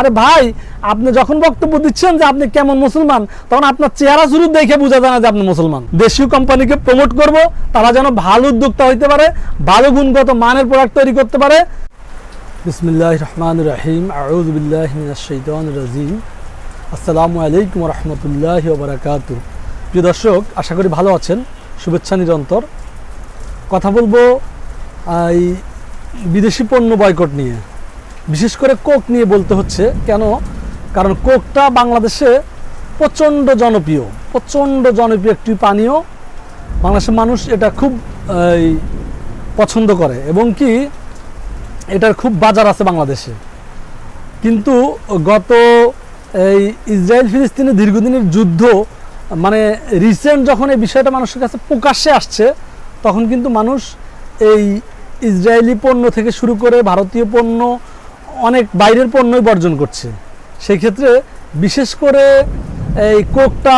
আরে ভাই, আপনি যখন বক্তব্য দিচ্ছেন যে আপনি কেমন মুসলমান, তখন আপনার চেহারা শুরু দেখে বোঝা যায় না যে আপনি মুসলমান। দেশীয় কোম্পানিকে প্রমোট করব, তারা যেন ভালো উদ্যোক্তা হইতে পারে, ভালো গুণগত মানের প্রোডাক্ট তৈরি করতে পারে। রহমান রাহিম রাজিম। আসসালামু আলাইকুম রহমতুল্লাহ বারাকাতু প্রিয় দর্শক, আশা করি ভালো আছেন। শুভেচ্ছা নিরন্তর। কথা বলব এই বিদেশি পণ্য বয়কট নিয়ে। বিশেষ করে কোক নিয়ে বলতে হচ্ছে, কেন? কারণ কোকটা বাংলাদেশে প্রচণ্ড জনপ্রিয় প্রচণ্ড জনপ্রিয় একটি পানীয়। বাংলাদেশের মানুষ এটা খুব পছন্দ করে, এবং কি এটার খুব বাজার আছে বাংলাদেশে। কিন্তু গত, এই ইসরায়েল ফিলিস্তিনের দীর্ঘদিনের যুদ্ধ মানে রিসেন্ট যখন এই বিষয়টা মানুষের কাছে প্রকাশ্যে আসছে, তখন কিন্তু মানুষ এই ইসরায়েলি পণ্য থেকে শুরু করে ভারতীয় পণ্য অনেক বাইরের পণ্যই বর্জন করছে। সেই ক্ষেত্রে বিশেষ করে এই কোকটা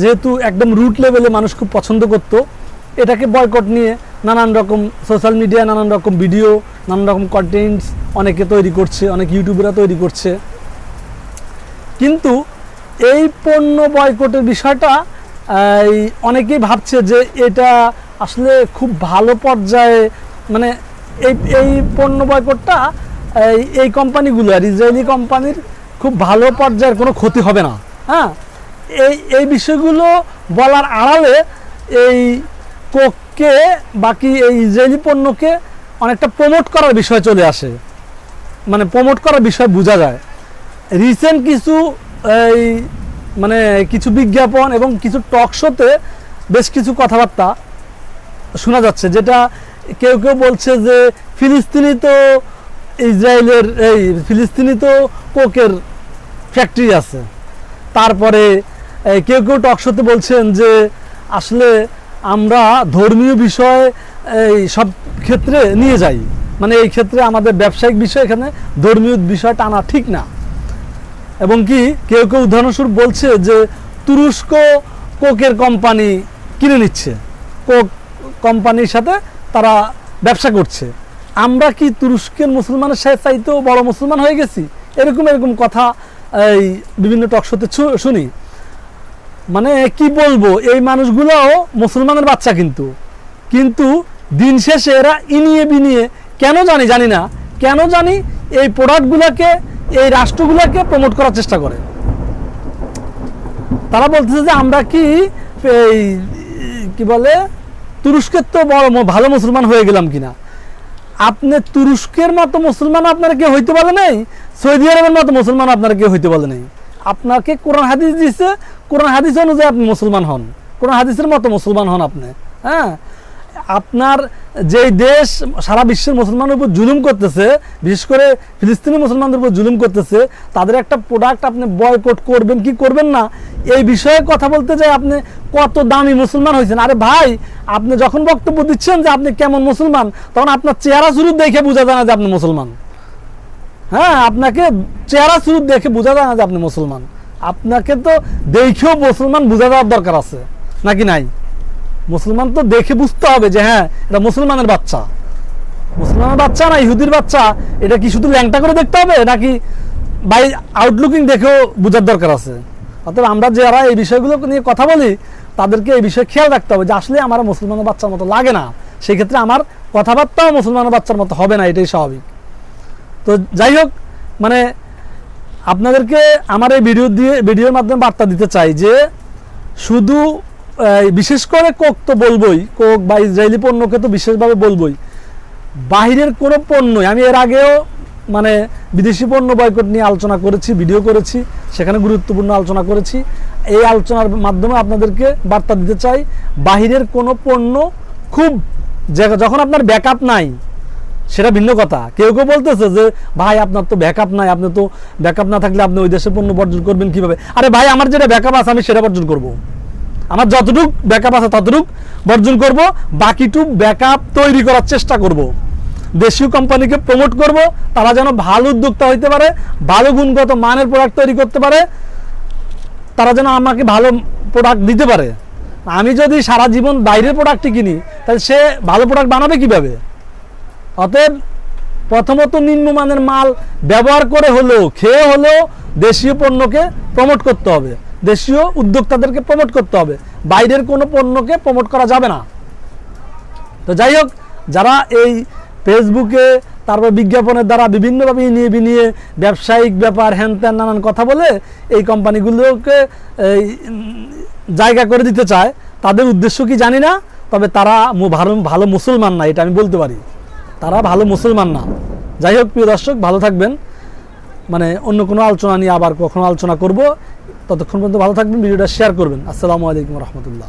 যেহেতু একদম রুট লেভেলে মানুষ খুব পছন্দ করত, এটাকে বয়কট নিয়ে নানান রকম সোশ্যাল মিডিয়ায় নানান রকম ভিডিও নানান রকম কন্টেন্টস অনেকে তৈরি করছে, অনেক ইউটিউবরা তৈরি করছে। কিন্তু এই পণ্য বয়কটের বিষয়টা অনেকেই ভাবছে যে এটা আসলে খুব ভালো পর্যায়ে মানে এই এই পণ্য বয়কটটা এই কোম্পানিগুলো আর ইসরায়েলি কোম্পানির খুব ভালো পর্যায়ের কোনো ক্ষতি হবে না। হ্যাঁ? এই এই বিষয়গুলো বলার আড়ালে এই কোককে, বাকি এই ইসরায়েলি পণ্যকে অনেকটা প্রমোট করার বিষয় চলে আসে। মানে প্রমোট করার বিষয় বোঝা যায়। রিসেন্ট কিছু এই মানে কিছু বিজ্ঞাপন এবং কিছু টক শোতে বেশ কিছু কথাবার্তা শোনা যাচ্ছে, যেটা কেউ কেউ বলছে যে ফিলিস্তিনি তো ইসরায়েলের এই ফিলিস্তিনি তো কোকের ফ্যাক্টরি আছে। তারপরে কেউ কেউ টকশোতে বলছেন যে, আসলে আমরা ধর্মীয় বিষয়, এই সব ক্ষেত্রে নিয়ে যাই। মানে এই ক্ষেত্রে আমাদের ব্যবসায়িক বিষয় এখানে, ধর্মীয় বিষয় টানা ঠিক না। এবং কি, কেউ কেউ উদাহরণস্বরূপ বলছে যে, তুরস্ক কোকের কোম্পানি কিনে নিচ্ছে। কোক কোম্পানির সাথে তারা ব্যবসা করছে। আমরা কি তুরস্কের মুসলমানের সাথে চাইতেও বড় মুসলমান হয়ে গেছি? এরকম এরকম কথা এই বিভিন্ন টকশোতে শুনি। মানে কি বলব, এই মানুষগুলোও মুসলমানের বাচ্চা কিন্তু। কিন্তু দিন শেষে এরা ইনিয়ে বিনিয়ে, কেন জানি জানি না, কেন জানি এই প্রোডাক্টগুলোকে এই রাষ্ট্রগুলোকে প্রমোট করার চেষ্টা করে। তারা বলতেছে যে আমরা কি এই, কি বলে, তুরস্কের তো বড়, ভালো মুসলমান হয়ে গেলাম কিনা। আপনি তুরস্কের মতো মুসলমান আপনারা কেউ হইতে বলে নাই, সৌদি আরবের মতো মুসলমান আপনারা কেউ হইতে বলে নাই। আপনাকে কোরআন হাদিস দিচ্ছে কোরআন হাদিস অনুযায়ী আপনি মুসলমান হন, কোরআন হাদিসের মতো মুসলমান হন আপনি হ্যাঁ? আপনার যেই দেশ সারা বিশ্বের মুসলমানের উপর জুলুম করতেছে, বিশেষ করে ফিলিস্তিনি মুসলমানদের উপর জুলুম করতেছে, তাদের একটা প্রোডাক্ট আপনি বয়কট করবেন কি করবেন না এই বিষয়ে কথা বলতে যাই, আপনি কত দামি মুসলমান হয়েছেন। আরে ভাই, আপনি যখন বক্তব্য দিচ্ছেন যে আপনি কেমন মুসলমান, তখন আপনার চেহারা শুরু দেখে বোঝা যায় না যে আপনি মুসলমান। হ্যাঁ আপনাকে চেহারা শুরু দেখে বোঝা যায় না যে আপনি মুসলমান। আপনাকে তো দেখেও মুসলমান বোঝা যাওয়ার দরকার আছে, নাকি নাই? মুসলমান তো দেখে বুঝতে হবে যে হ্যাঁ এটা মুসলমানের বাচ্চা। মুসলমানের বাচ্চা না, ইহুদির বাচ্চা, এটা কি শুধু ল্যাংটা করে দেখতে হবে, নাকি বাই আউটলুকিং দেখেও বোঝার দরকার আছে? অতএব আমরা যারা এই বিষয়গুলো নিয়ে কথা বলি, তাদেরকে এই বিষয়ে খেয়াল রাখতে হবে যে আসলে আমার মুসলমানের বাচ্চার মতো লাগে না। সেই ক্ষেত্রে আমার কথাবার্তাও মুসলমানের বাচ্চার মতো হবে না, এটাই স্বাভাবিক। তো যাই হোক মানে আপনাদেরকে আমার এই ভিডিও দিয়ে, ভিডিওর মাধ্যমে বার্তা দিতে চাই যে শুধু বিশেষ করে কোক তো বলবই, কোক বা ইসরায়েলি পণ্যকে তো বিশেষভাবে বলবই। বাহিরের কোনো পণ্যই, আমি এর আগেও মানে বিদেশি পণ্য বয়কট নিয়ে আলোচনা করেছি ভিডিও করেছি, সেখানে গুরুত্বপূর্ণ আলোচনা করেছি। এই আলোচনার মাধ্যমে আপনাদেরকে বার্তা দিতে চাই, বাহিরের কোনো পণ্য খুব যখন আপনার ব্যাকআপ নাই, সেটা ভিন্ন কথা। কেউ কেউ বলতেছে যে, ভাই, আপনার তো ব্যাকআপ নাই, আপনি তো ব্যাকআপ না থাকলে আপনি ওই দেশে পণ্য বর্জন করবেন কীভাবে? আরে ভাই, আমার যেটা ব্যাকআপ আছে, আমি সেটা বর্জন করব। আমার যতটুক ব্যাকআপ আছে, ততটুক বর্জন করব, বাকিটুক ব্যাকআপ তৈরি করার চেষ্টা করব। দেশীয় কোম্পানিকে প্রমোট করব, তারা যেন ভালো উদ্যোক্তা হইতে পারে, ভালো গুণগত মানের প্রোডাক্ট তৈরি করতে পারে, তারা যেন আমাকে ভালো প্রোডাক্ট দিতে পারে। আমি যদি সারা জীবন বাইরের প্রোডাক্টই কিনি, তাহলে সে ভালো প্রোডাক্ট বানাবে কীভাবে? অতএব প্রথমত নিম্নমানের মাল ব্যবহার করে হলেও, খেয়ে হলেও দেশীয় পণ্যকে প্রমোট করতে হবে। দেশীয় উদ্যোক্তাদেরকে প্রমোট করতে হবে। বাইরের কোনো পণ্যকে প্রমোট করা যাবে না। তো যাই হোক, যারা এই ফেসবুকে, তারপর বিজ্ঞাপনের দ্বারা বিভিন্নভাবে নিয়ে বিনিয়ে ব্যবসায়িক ব্যাপার, হ্যান ত্যান, নানান কথা বলে এই কোম্পানিগুলোকে জায়গা করে দিতে চায়। তাদের উদ্দেশ্য কি জানি না, তবে তারা ভালো ভালো মুসলমান না, এটা আমি বলতে পারি। তারা ভালো মুসলমান না। যাই হোক, প্রিয় দর্শক, ভালো থাকবেন। মানে অন্য কোনো আলোচনা নিয়ে আবার কখনো আলোচনা করব। ততক্ষণ পর্যন্ত ভালো থাকবেন, ভিডিওটা শেয়ার করবেন। আসসালামু আলাইকুম রহমতুল্লাহ।